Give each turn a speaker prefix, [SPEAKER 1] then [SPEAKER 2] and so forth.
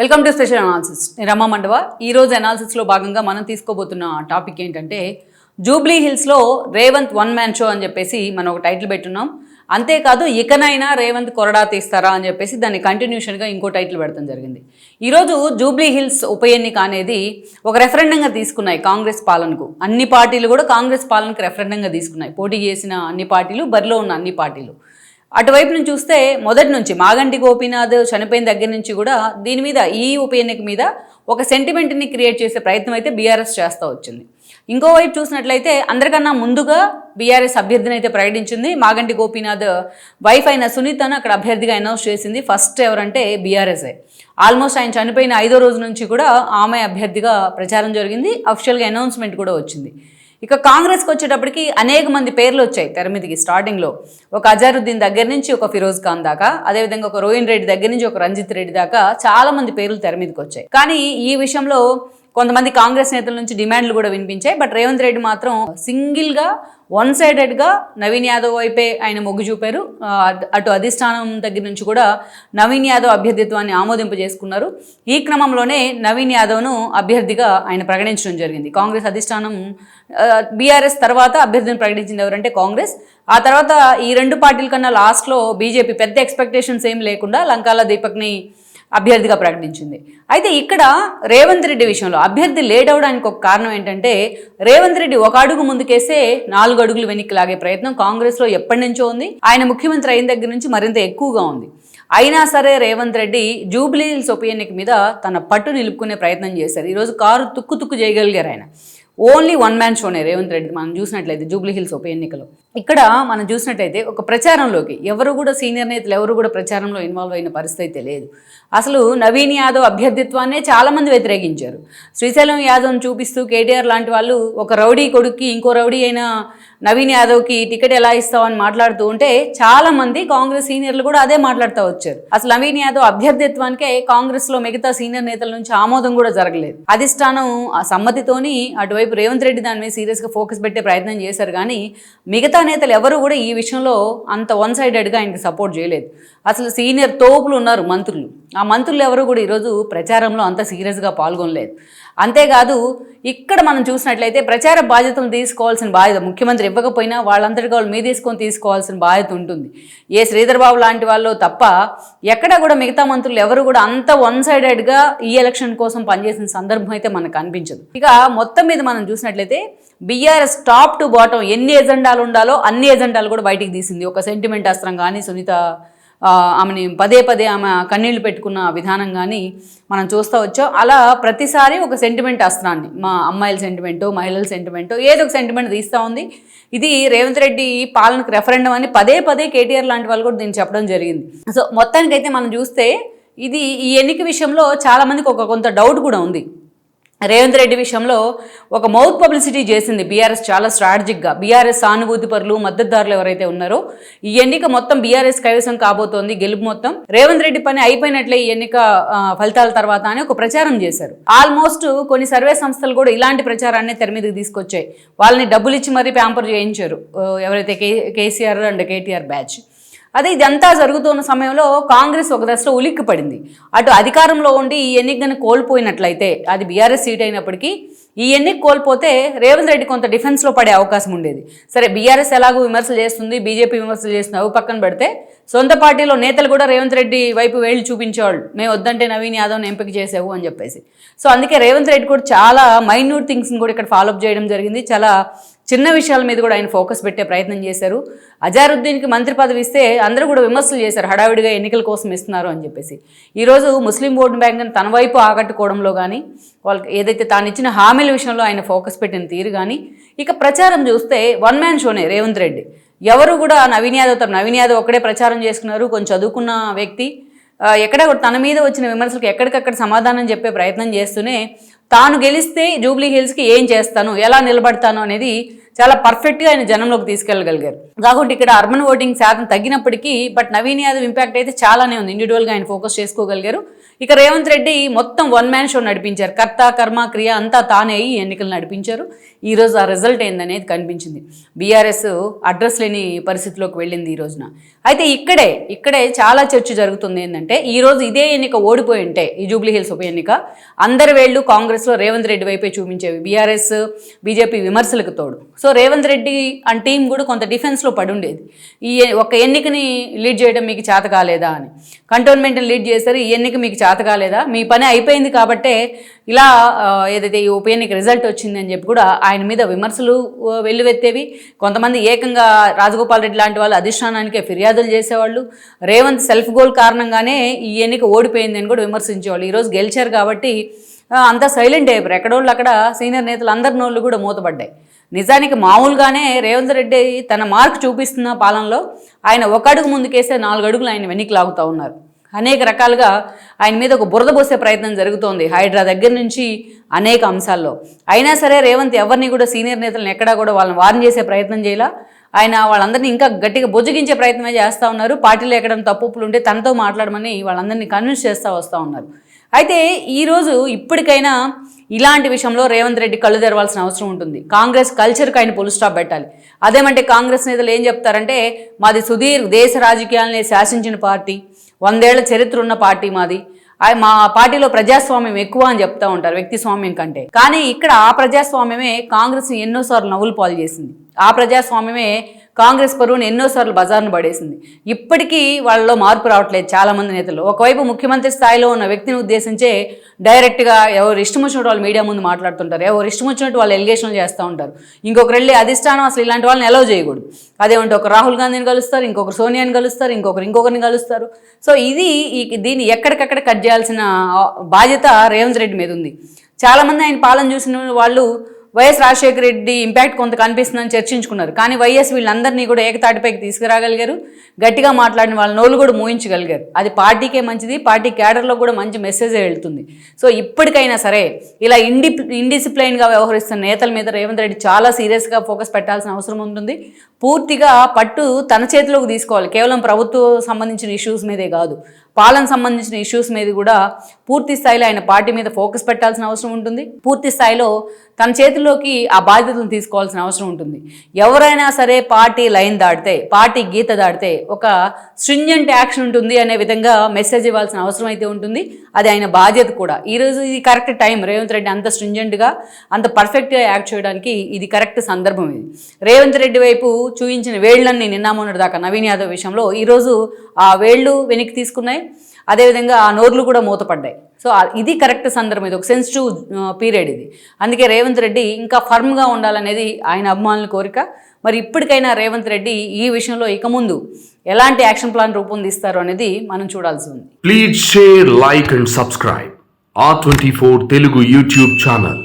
[SPEAKER 1] Welcome to special analysis నేను రమ్మ మండవ. ఈ రోజు అనాలిసిస్లో భాగంగా మనం తీసుకోబోతున్న టాపిక్ ఏంటంటే జూబ్లీ హిల్స్లో రేవంత్ వన్ మ్యాన్ షో అని చెప్పేసి మనం ఒక టైటిల్ పెట్టున్నాం. అంతేకాదు ఇకనైనా రేవంత్ కొరడా తీస్తారా అని చెప్పేసి దాన్ని కంటిన్యూషన్గా ఇంకో టైటిల్ పెడతాం జరిగింది. ఈరోజు జూబ్లీ హిల్స్ ఉప ఎన్నిక అనేది ఒక రెఫరెండంగా తీసుకున్నాయి కాంగ్రెస్ పాలనకు. అన్ని పార్టీలు కూడా కాంగ్రెస్ పాలనకు రెఫరెండంగా తీసుకున్నాయి. పోటీ చేసిన అన్ని పార్టీలు బరిలో ఉన్న అన్ని పార్టీలు. అటువైపు నుంచి చూస్తే మొదటి నుంచి మాగంటి గోపీనాథ్ చనిపోయిన దగ్గర నుంచి కూడా దీని మీద ఈ ఉప ఎన్నిక మీద ఒక సెంటిమెంట్ని క్రియేట్ చేసే ప్రయత్నం అయితే బీఆర్ఎస్ చేస్తూ వచ్చింది. ఇంకోవైపు చూసినట్లయితే అందరికన్నా ముందుగా బీఆర్ఎస్ అభ్యర్థిని అయితే ప్రకటించింది మాగంటి గోపీనాథ్ వైఫ్ అయిన సునీతను అక్కడ అభ్యర్థిగా అనౌన్స్ చేసింది. ఫస్ట్ ఎవరంటే బీఆర్ఎస్ఏ. ఆల్మోస్ట్ ఆయన చనిపోయిన ఐదో రోజు నుంచి కూడా ఆమె అభ్యర్థిగా ప్రచారం జరిగింది. అఫిషియల్గా అనౌన్స్మెంట్ కూడా వచ్చింది. ఇక కాంగ్రెస్కి వచ్చేటప్పటికి అనేక మంది పేర్లు వచ్చాయి తెర మీదకి స్టార్టింగ్లో ఒక అజారుద్దీన్ దగ్గర నుంచి ఒక ఫిరోజ్ ఖాన్ దాకా అదేవిధంగా ఒక రోహిన్ రెడ్డి దగ్గర నుంచి ఒక రంజిత్ రెడ్డి దాకా చాలా మంది పేర్లు తెర మీదకి వచ్చాయి. కానీ ఈ విషయంలో కొంతమంది కాంగ్రెస్ నేతల నుంచి డిమాండ్లు కూడా వినిపించాయి. బట్ రేవంత్ రెడ్డి మాత్రం సింగిల్గా వన్ సైడెడ్గా నవీన్ యాదవ్ వైపే ఆయన మొగ్గు చూపారు. అటు అధిష్టానం దగ్గర నుంచి కూడా నవీన్ యాదవ్ అభ్యర్థిత్వాన్ని ఆమోదింపజేసుకున్నారు. ఈ క్రమంలోనే నవీన్ యాదవ్ను అభ్యర్థిగా ఆయన ప్రకటించడం జరిగింది. కాంగ్రెస్ అధిష్టానం బీఆర్ఎస్ తర్వాత అభ్యర్థిని ప్రకటించింది ఎవరంటే కాంగ్రెస్. ఆ తర్వాత ఈ రెండు పార్టీల కన్నా లాస్ట్లో బీజేపీ పెద్ద ఎక్స్పెక్టేషన్స్ ఏం లేకుండా లంకాల దీపక్ని అభ్యర్థిగా ప్రకటించింది. అయితే ఇక్కడ రేవంత్ రెడ్డి విషయంలో అభ్యర్థి లేట్ అవడానికి ఒక కారణం ఏంటంటే రేవంత్ రెడ్డి ఒక అడుగు ముందుకేసే నాలుగు అడుగులు వెనక్కి లాగే ప్రయత్నం కాంగ్రెస్లో ఎప్పటి నుంచో ఉంది. ఆయన ముఖ్యమంత్రి అయిన దగ్గర నుంచి మరింత ఎక్కువగా ఉంది. అయినా సరే రేవంత్ రెడ్డి జూబ్లీ హిల్స్ ఉప ఎన్నిక మీద తన పట్టు నిలుపుకునే ప్రయత్నం చేశారు. ఈరోజు కారు తుక్కు తుక్కు చేయగలిగారు ఆయన. ఓన్లీ వన్ మ్యాన్ షోనే రేవంత్ రెడ్డి మనం చూసినట్లయితే జూబ్లీ హిల్స్ ఉప ఎన్నికలో. ఇక్కడ మనం చూసినట్టయితే ఒక ప్రచారంలోకి ఎవరు కూడా సీనియర్ నేతలు ఎవరు కూడా ప్రచారంలో ఇన్వాల్వ్ అయిన పరిస్థితి అయితే లేదు. అసలు నవీన్ యాదవ్ అభ్యర్థిత్వాన్నే చాలామంది వ్యతిరేకించారు. శ్రీశైలం యాదవ్ను చూపిస్తూ కేటీఆర్ లాంటి వాళ్ళు ఒక రౌడీ కొడుక్కి ఇంకో రౌడీ అయిన నవీన్ యాదవ్కి టికెట్ ఎలా ఇస్తావని మాట్లాడుతూ ఉంటే చాలా మంది కాంగ్రెస్ సీనియర్లు కూడా అదే మాట్లాడుతూ వచ్చారు. అసలు నవీన్ యాదవ్ అభ్యర్థిత్వానికే కాంగ్రెస్లో మిగతా సీనియర్ నేతల నుంచి ఆమోదం కూడా జరగలేదు. అధిష్టానం ఆ సమ్మతితోని అటువైపు రేవంత్ రెడ్డి దాని మీద సీరియస్గా ఫోకస్ పెట్టే ప్రయత్నం చేశారు కానీ మిగతా నేతలు ఎవరు కూడా ఈ విషయంలో అంత వన్ సైడెడ్గా ఆయనకి సపోర్ట్ చేయలేదు. అసలు సీనియర్ తోపులు ఉన్నారు మంత్రులు. ఆ మంత్రులు ఎవరు కూడా ఈరోజు ప్రచారంలో అంత సీరియస్గా పాల్గొనలేదు. అంతేకాదు ఇక్కడ మనం చూసినట్లయితే ప్రచార బాధ్యతలు తీసుకోవాల్సిన బాధ్యత ముఖ్యమంత్రి ఇవ్వకపోయినా వాళ్ళంతటి వాళ్ళు మీ తీసుకొని తీసుకోవాల్సిన బాధ్యత ఉంటుంది. ఏ శ్రీధర్ బాబు లాంటి వాళ్ళు తప్ప ఎక్కడ కూడా మిగతా మంత్రులు ఎవరు కూడా అంత వన్ సైడెడ్గా ఈ ఎలక్షన్ కోసం పనిచేసిన సందర్భం అయితే మనకు కనిపించదు ఇక మొత్తం మీద మనం చూసినట్లయితే బీఆర్ఎస్ టాప్ టు బాటం ఎన్ని ఎజెండాలు ఉండాలో అన్ని ఎజెండాలు కూడా బయటికి తీసింది. ఒక సెంటిమెంట్ అస్త్రం కానీ సునీత ఆమెని పదే పదే ఆమె కన్నీళ్ళు పెట్టుకున్న విధానం కానీ మనం చూస్తూ వచ్చాం. అలా ప్రతిసారి ఒక సెంటిమెంట్ అస్త్రాన్ని మా అమ్మాయిల సెంటిమెంటో మహిళల సెంటిమెంటో ఏదో ఒక సెంటిమెంట్ తీస్తూ ఉంది. ఇది రేవంత్ రెడ్డి పాలనకు రెఫరెండం అని పదే పదే కేటీఆర్ లాంటి వాళ్ళు కూడా దీన్ని చెప్పడం జరిగింది. సో మొత్తానికైతే మనం చూస్తే ఇది ఈ ఎన్నిక విషయంలో చాలామందికి ఒక కొంత డౌట్ కూడా ఉంది. రేవంత్ రెడ్డి విషయంలో ఒక మౌత్ పబ్లిసిటీ చేసింది బీఆర్ఎస్ చాలా స్ట్రాటజిక్గా. బీఆర్ఎస్ సానుభూతి పరులు మద్దతుదారులు ఎవరైతే ఉన్నారో ఈ ఎన్నిక మొత్తం బీఆర్ఎస్ కైవసం కాబోతోంది గెలుపు మొత్తం. రేవంత్ రెడ్డి పని అయిపోయినట్లే ఈ ఎన్నిక ఫలితాల తర్వాత అని ఒక ప్రచారం చేశారు. ఆల్మోస్ట్ కొన్ని సర్వే సంస్థలు కూడా ఇలాంటి ప్రచారాన్ని తెర మీదకి తీసుకొచ్చాయి. వాళ్ళని డబ్బులు ఇచ్చి మరీ ప్యాంపర్ చేయించారు ఎవరైతే K KCR and KTR batch. అదే ఇదంతా జరుగుతున్న సమయంలో కాంగ్రెస్ ఒక దశలో ఉలిక్కి పడింది అటు అధికారంలో ఉండి ఈ ఎన్నికను కోల్పోయినట్లయితే అది బీఆర్ఎస్ సీట్ అయినప్పటికీ ఈ ఎన్నిక కోల్పోతే రేవంత్ రెడ్డి కొంత డిఫెన్స్లో పడే అవకాశం ఉండేది. సరే బీఆర్ఎస్ ఎలాగో విమర్శలు చేస్తుంది బీజేపీ విమర్శలు చేస్తుంది అవి పక్కన పెడితే సొంత పార్టీలో నేతలు కూడా రేవంత్ రెడ్డి వైపు వేళ్ళు చూపించేవాళ్ళు. మేము వద్దంటే నవీన్ యాదవ్ని ఎంపిక చేసావు అని చెప్పేసి. సో అందుకే రేవంత్ రెడ్డి కూడా చాలా మైన్యూట్ థింగ్స్ని కూడా ఇక్కడ ఫాలోఅప్ చేయడం జరిగింది. చాలా చిన్న విషయాల మీద కూడా ఆయన ఫోకస్ పెట్టే ప్రయత్నం చేశారు. అజారుద్దీన్కి మంత్రి పదవి ఇస్తే అందరూ కూడా విమర్శలు చేశారు హడావిడిగా ఎన్నికల కోసం ఇస్తున్నారు అని చెప్పేసి. ఈరోజు ముస్లిం ఓటు బ్యాంక్ని తన వైపు ఆకట్టుకోవడంలో కానీ వాళ్ళకి ఏదైతే తాను ఇచ్చిన హామీల విషయంలో ఆయన ఫోకస్ పెట్టిన తీరు కానీ ఇక ప్రచారం చూస్తే వన్ మ్యాన్ షోనే రేవంత్ రెడ్డి. ఎవరు కూడా నవీన్ యాదవ్ తప్ప నవీన్ యాదవ్ ఒక్కడే ప్రచారం చేసుకున్నారు కొంచెం చదువుకున్న వ్యక్తి. ఎక్కడ తన మీద వచ్చిన విమర్శలకు ఎక్కడికక్కడ సమాధానం చెప్పే ప్రయత్నం చేస్తూనే తాను గెలిస్తే జూబ్లీ హిల్స్కి ఏం చేస్తాను? ఎలా నిలబడతాను? అనేది చాలా పర్ఫెక్ట్గా ఆయన జనంలోకి తీసుకెళ్ళగలిగారు. కాకుండా ఇక్కడ అర్బన్ ఓటింగ్ శాతం తగ్గినప్పటికీ బట్ నవీన్ యాదవ్ ఇంపాక్ట్ అయితే చాలానే ఉంది. ఇండివిజువల్గా ఆయన ఫోకస్ చేసుకోగలిగారు. ఇక రేవంత్ రెడ్డి మొత్తం వన్ మ్యాన్ షో నడిపించారు. కర్త కర్మ క్రియ అంతా తానే అయ్యి ఎన్నికలు నడిపించారు. ఈరోజు ఆ రిజల్ట్ ఏందనేది కనిపించింది. బీఆర్ఎస్ అడ్రస్ లేని పరిస్థితిలోకి వెళ్ళింది ఈ రోజున. అయితే ఇక్కడే ఇక్కడే చాలా చర్చ జరుగుతుంది ఏంటంటే ఈరోజు ఇదే ఎన్నిక ఓడిపోయి ఉంటే ఈ జూబ్లీ హిల్స్ ఉప ఎన్నిక అందరి వేళ్ళు కాంగ్రెస్లో రేవంత్ రెడ్డి వైపే చూపించేవి. బీఆర్ఎస్ బీజేపీ విమర్శలకు తోడు. So Revanth Reddy and team కూడా కొంత డిఫెన్స్లో పడి ఉండేది. ఈ ఒక ఎన్నికని లీడ్ చేయడం మీకు చేత కాలేదా అని. కంటోన్మెంట్ని లీడ్ చేశారు ఈ ఎన్నిక మీకు చేత కాలేదా? మీ పని అయిపోయింది కాబట్టే ఇలా ఏదైతే ఈ ఉప ఎన్నిక రిజల్ట్ వచ్చిందని చెప్పి కూడా ఆయన మీద విమర్శలు వెల్లువెత్తేవి. కొంతమంది ఏకంగా రాజగోపాల్ రెడ్డి లాంటి వాళ్ళు అధిష్టానానికే ఫిర్యాదులు చేసేవాళ్ళు. రేవంత్ సెల్ఫ్ గోల్ కారణంగానే ఈ ఎన్నిక ఓడిపోయింది అని కూడా విమర్శించేవాళ్ళు. ఈరోజు గెలిచారు కాబట్టి అంతా సైలెంట్ అయిపోయారు ఎక్కడోళ్ళు అక్కడ సీనియర్ నేతలు అందరి నోళ్ళు కూడా మూతపడ్డాయి. నిజానికి మామూలుగానే రేవంత్ రెడ్డి తన మార్క్ చూపిస్తున్న పాలనలో ఆయన ఒక అడుగు ముందుకేస్తే నాలుగు అడుగులు ఆయన వెనక్కి లాగుతూ ఉన్నారు. అనేక రకాలుగా ఆయన మీద ఒక బురద పోసే ప్రయత్నం జరుగుతోంది హైడ్రా దగ్గర నుంచి అనేక అంశాల్లో. అయినా సరే రేవంత్ ఎవరిని కూడా సీనియర్ నేతలను ఎక్కడా కూడా వాళ్ళని వార్న్ చేసే ప్రయత్నం చేయాల. ఆయన వాళ్ళందరినీ ఇంకా గట్టిగా బుజ్జగించే ప్రయత్నమే చేస్తూ ఉన్నారు. పార్టీలో ఎక్కడ తప్పులు ఉంటే తనతో మాట్లాడమని వాళ్ళందరినీ కన్విన్స్ చేస్తూ వస్తూ ఉన్నారు. అయితే ఈరోజు ఇప్పటికైనా ఇలాంటి విషయంలో రేవంత్ రెడ్డి కళ్ళు తెరవాల్సిన అవసరం ఉంటుంది. కాంగ్రెస్ కల్చర్కి ఆయన పులు స్టాప్ పెట్టాలి. అదేమంటే కాంగ్రెస్ నేతలు ఏం చెప్తారంటే మాది సుధీర్ దేశ రాజకీయాలని శాసించిన పార్టీ వందేళ్ళ చరిత్ర ఉన్న పార్టీ మాది. మా పార్టీలో ప్రజాస్వామ్యం ఎక్కువ అని చెప్తా ఉంటారు వ్యక్తి స్వామ్యం కంటే. కానీ ఇక్కడ ఆ ప్రజాస్వామ్యమే కాంగ్రెస్ని ఎన్నోసార్లు నవ్వులు పాలు చేసింది. ఆ ప్రజాస్వామ్యమే కాంగ్రెస్ పరువును ఎన్నోసార్లు బజార్ను పడేసింది. ఇప్పటికీ వాళ్ళలో మార్పు రావట్లేదు చాలామంది నేతలు. ఒకవైపు ముఖ్యమంత్రి స్థాయిలో ఉన్న వ్యక్తిని ఉద్దేశించే డైరెక్ట్గా ఎవరు ఇష్టం వచ్చినట్టు వాళ్ళు మీడియా ముందు మాట్లాడుతుంటారు. ఎవరు ఇష్టం వచ్చినట్టు వాళ్ళు ఎలిగేషన్లు చేస్తూ ఉంటారు. ఇంకొకరు వెళ్ళి అధిష్టానం అసలు ఇలాంటి వాళ్ళని ఎలవ్ చేయకూడదు. అదేమంటే ఒక రాహుల్ గాంధీని కలుస్తారు ఇంకొకరు సోనియాని కలుస్తారు ఇంకొకరు ఇంకొకరిని కలుస్తారు. సో ఇది దీన్ని ఎక్కడికక్కడ కట్ చేయాల్సిన బాధ్యత రేవంత్ రెడ్డి మీద ఉంది. చాలామంది ఆయన పాలన చూసిన వాళ్ళు వైఎస్ రాజశేఖర రెడ్డి ఇంపాక్ట్ కొంత కనిపిస్తుందని చర్చించుకున్నారు. కానీ వైఎస్ వీళ్ళందరినీ కూడా ఏకతాటిపైకి తీసుకురాగలిగారు. గట్టిగా మాట్లాడిన వాళ్ళ నోళ్ళు కూడా మూయించగలిగారు. అది పార్టీకే మంచిది పార్టీ క్యాడర్లో కూడా మంచి మెసేజ్ వెళ్తుంది. సో ఇప్పటికైనా సరే ఇలా ఇండి ఇండిసిప్లైన్గా వ్యవహరిస్తున్న నేతల మీద రేవంత్ రెడ్డి చాలా సీరియస్గా ఫోకస్ పెట్టాల్సిన అవసరం ఉంటుంది. పూర్తిగా పట్టు తన చేతిలోకి తీసుకోవాలి. కేవలం ప్రభుత్వం సంబంధించిన ఇష్యూస్ మీదే కాదు. పాలన సంబంధించిన ఇష్యూస్ మీద కూడా పూర్తి స్థాయిలో ఆయన పార్టీ మీద ఫోకస్ పెట్టాల్సిన అవసరం ఉంటుంది. పూర్తి స్థాయిలో తన చేతిలోకి ఆ బాధ్యతలను తీసుకోవాల్సిన అవసరం ఉంటుంది. ఎవరైనా సరే పార్టీ లైన్ దాటితే పార్టీ గీత దాటితే ఒక స్ట్రింజెంట్ యాక్షన్ ఉంటుంది అనే విధంగా మెసేజ్ ఇవ్వాల్సిన అవసరం అయితే ఉంటుంది. అది ఆయన బాధ్యత కూడా. ఈరోజు ఇది కరెక్ట్ టైం రేవంత్ రెడ్డి అంత స్ట్రింజెంట్గా అంత పర్ఫెక్ట్గా యాక్ట్ చేయడానికి ఇది కరెక్ట్ సందర్భం ఇది. రేవంత్ రెడ్డి వైపు చూయించిన వేళ్ళన్నీ నిన్న దాకా నవీన్ యాదవ్ విషయంలో ఈరోజు ఆ వేళ్ళు వెనక్కి తీసుకున్నాయి. అదేవిధంగా ఆ నోర్లు కూడా మూతపడ్డాయి. సో ఇది కరెక్ట్ సందర్భం. ఇది ఒక సెన్సిటివ్ పీరియడ్ ఇది. అందుకే రేవంత్ రెడ్డి ఇంకా ఫర్మ్గా ఉండాలనేది ఆయన అభిమానుల కోరిక. మరి ఇప్పటికైనా రేవంత్ రెడ్డి ఈ విషయంలో ఇక ముందు ఎలాంటి యాక్షన్ ప్లాన్ రూపొందిస్తారు అనేది మనం చూడాల్సి ఉంది.
[SPEAKER 2] Please share like and subscribe ఆ twenty four Telugu YouTube channel